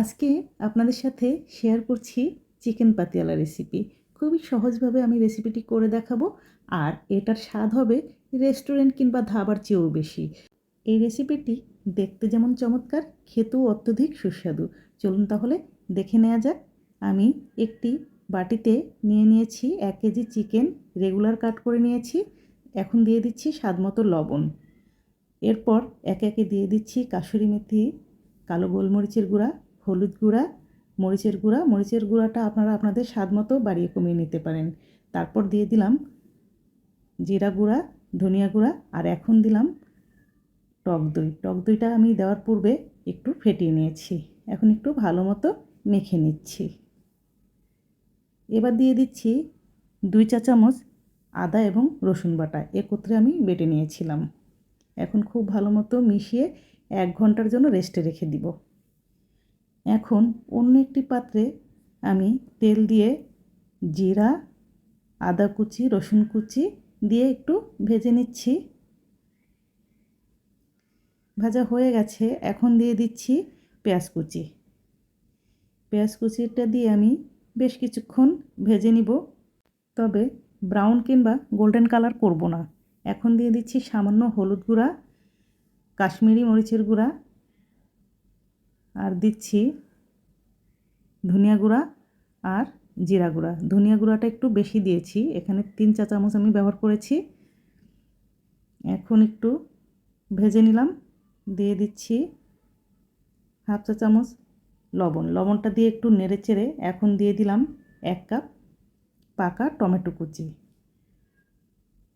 আজকে আপনাদের সাথে শেয়ার করছি চিকেন পাতিয়ালা রেসিপি খুবই সহজভাবে আমি রেসিপিটি করে দেখাবো, আর এটার স্বাদ হবে রেস্টুরেন্ট কিংবা ধাবার চেয়েও বেশি। এই রেসিপিটি দেখতে যেমন চমৎকার, খেতেও অত্যধিক সুস্বাদু। চলুন তাহলে দেখে নেওয়া যাক। আমি একটি বাটিতে নিয়ে নিয়েছি এক কেজি চিকেন রেগুলার কাট করে নিয়েছি। এখন দিয়ে দিচ্ছি স্বাদ মতো লবণ। এরপর একে একে দিয়ে দিচ্ছি কাসুরি মেথি, কালো গোলমরিচের গুঁড়া হলুদ গুঁড়া, মরিচের গুঁড়া। মরিচের গুঁড়াটা আপনারা আপনাদের স্বাদ মতো বাড়িয়ে কমিয়ে নিতে পারেন। তারপর দিয়ে দিলাম জিরা গুঁড়া, ধনিয়া গুঁড়া আর এখন দিলাম টক দই। টক দইটা আমি দেওয়ার পূর্বে একটু ফেটিয়ে নিয়েছি। এখন একটু ভালো মতো মেখে নিচ্ছি। এবার দিয়ে দিচ্ছি দুই চা চামচ আদা এবং রসুন বাটা। একত্রে আমি বেটে নিয়েছিলাম। এখন খুব ভালো মতো মিশিয়ে এক ঘণ্টার জন্য রেস্টে রেখে দিব। এখন অন্য একটি পাত্রে আমি তেল দিয়ে জিরা, আদা কুচি, রসুন কুচি দিয়ে একটু ভেজে নিচ্ছি। ভাজা হয়ে গেছে, এখন দিয়ে দিচ্ছি পেঁয়াজ কুচি। পেঁয়াজ কুচিটা দিয়ে আমি বেশ কিছুক্ষণ ভেজে নিব। তবে ব্রাউন কিংবা গোল্ডেন কালার করব না। এখন দিয়ে দিচ্ছি সামান্য হলুদ গুঁড়া, কাশ্মীরি মরিচের গুঁড়া আর দিচ্ছি ধনিয়া গুঁড়া আর জিরা গুঁড়া। ধনিয়া গুঁড়াটা একটু বেশি দিয়েছি। এখানে তিন চা চামচ আমি ব্যবহার করেছি। এখন একটু ভেজে নিলাম। দিয়ে দিচ্ছি হাফ চা চামচ লবণ। লবণটা দিয়ে একটু নেড়ে চেড়ে এখন দিয়ে দিলাম এক কাপ পাকা টমেটো কুচি।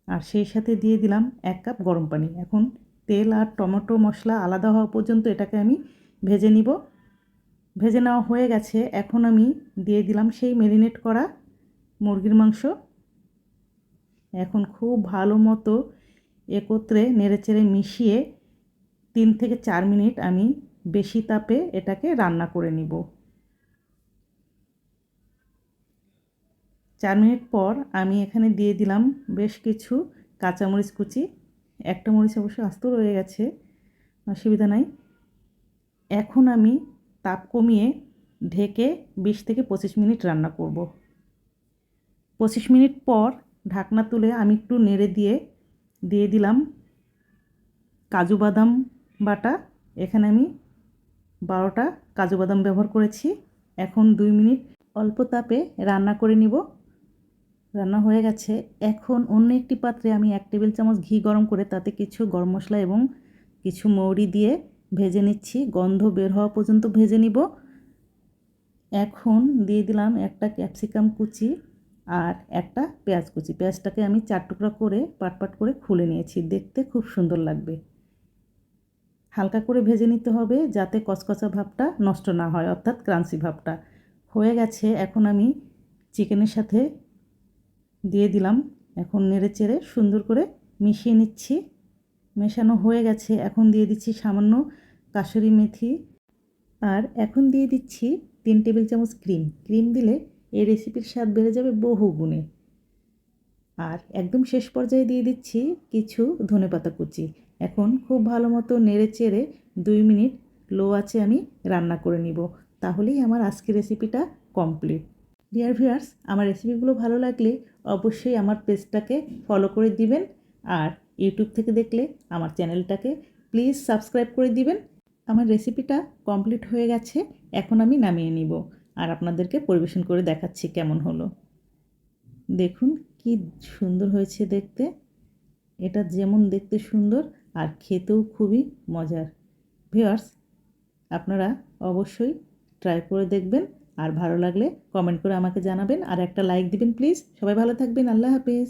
আর সেই সাথে দিয়ে দিলাম এক কাপ গরম পানি। এখন তেল আর টমেটো মশলা আলাদা হওয়া পর্যন্ত এটাকে আমি ভেজে নিব। ভেজে নেওয়া হয়ে গেছে। এখন আমি দিয়ে দিলাম সেই ম্যারিনেট করা মুরগির মাংস। এখন খুব ভালো মতো একত্রে নেড়েচেড়ে মিশিয়ে তিন থেকে চার মিনিট আমি বেশি তাপে এটাকে রান্না করে নিব। চার মিনিট পর আমি এখানে দিয়ে দিলাম বেশ কিছু কাঁচামরিচ কুচি। একটা মরিচ অবশ্য আস্ত রয়ে গেছে, অসুবিধা নাই। এখন আমি তাপ কমিয়ে ঢেকে বিশ থেকে পঁচিশ মিনিট রান্না করব। পঁচিশ মিনিট পর ঢাকনা তুলে আমি একটু নেড়ে দিয়ে দিয়ে দিলাম কাজু বাদাম বাটা। এখানে আমি বারোটা কাজু বাদাম ব্যবহার করেছি। এখন দুই মিনিট অল্প তাপে রান্না করে নিব। রান্না হয়ে গেছে। এখন অন্য একটি পাত্রে আমি এক টেবিল চামচ ঘি গরম করে তাতে কিছু গরম মশলা এবং কিছু মৌরি দিয়ে ভেজে নিচ্ছি, গন্ধ বের হওয়া পর্যন্ত ভেজে নিব। এখন দিয়ে দিলাম একটা ক্যাপসিকাম কুচি আর একটা পেঁয়াজ কুচি। পেঁয়াজটাকে আমি চার টুকরা করে পাট পাট করে খুলে নিয়েছি, দেখতে খুব সুন্দর লাগবে। হালকা করে ভেজে নিতে হবে যাতে কচকচা ভাবটা নষ্ট না হয়, অর্থাৎ ক্রাঞ্চি ভাবটা। হয়ে গেছে, এখন আমি চিকেনের সাথে দিয়ে দিলাম। এখন নেড়ে চেড়ে সুন্দর করে মিশিয়ে নিচ্ছি। মেশানো হয়ে গেছে। এখন দিয়ে দিচ্ছি সামান্য কাসুরি মেথি। আর এখন দিয়ে দিচ্ছি তিন টেবিল চামচ ক্রিম। ক্রিম দিলে এই রেসিপির স্বাদ বেড়ে যাবে বহু গুণে। আর একদম শেষ পর্যায়ে দিয়ে দিচ্ছি কিছু ধনেপাতা কুচি। এখন খুব ভালো মতো নেড়ে চেড়ে দুই মিনিট লো আছে আমি রান্না করে নিব। তাহলেই আমার আজকের রেসিপিটা কমপ্লিট। ডিয়ার ভিউয়ার্স, আমার রেসিপিগুলো ভালো লাগলে অবশ্যই আমার পেজটাকে ফলো করে দিবেন। আর ইউটিউব থেকে দেখলে আমার চ্যানেলটাকে প্লিজ সাবস্ক্রাইব করে দিবেন। আমার রেসিপিটা কমপ্লিট হয়ে গেছে, এখন আমি নামিয়ে নিব। আর আপনাদেরকে পরিবেশন করে দেখাচ্ছি কেমন হলো। দেখুন কি সুন্দর হয়েছে দেখতে। এটা যেমন দেখতে সুন্দর আর খেতেও খুবই মজার। ভিওয়ার্স আপনারা অবশ্যই ট্রাই করে দেখবেন। আর ভালো লাগলে কমেন্ট করে আমাকে জানাবেন। আর একটা লাইক দিবেন প্লিজ সবাই ভালো থাকবেন। আল্লাহ হাফিজ।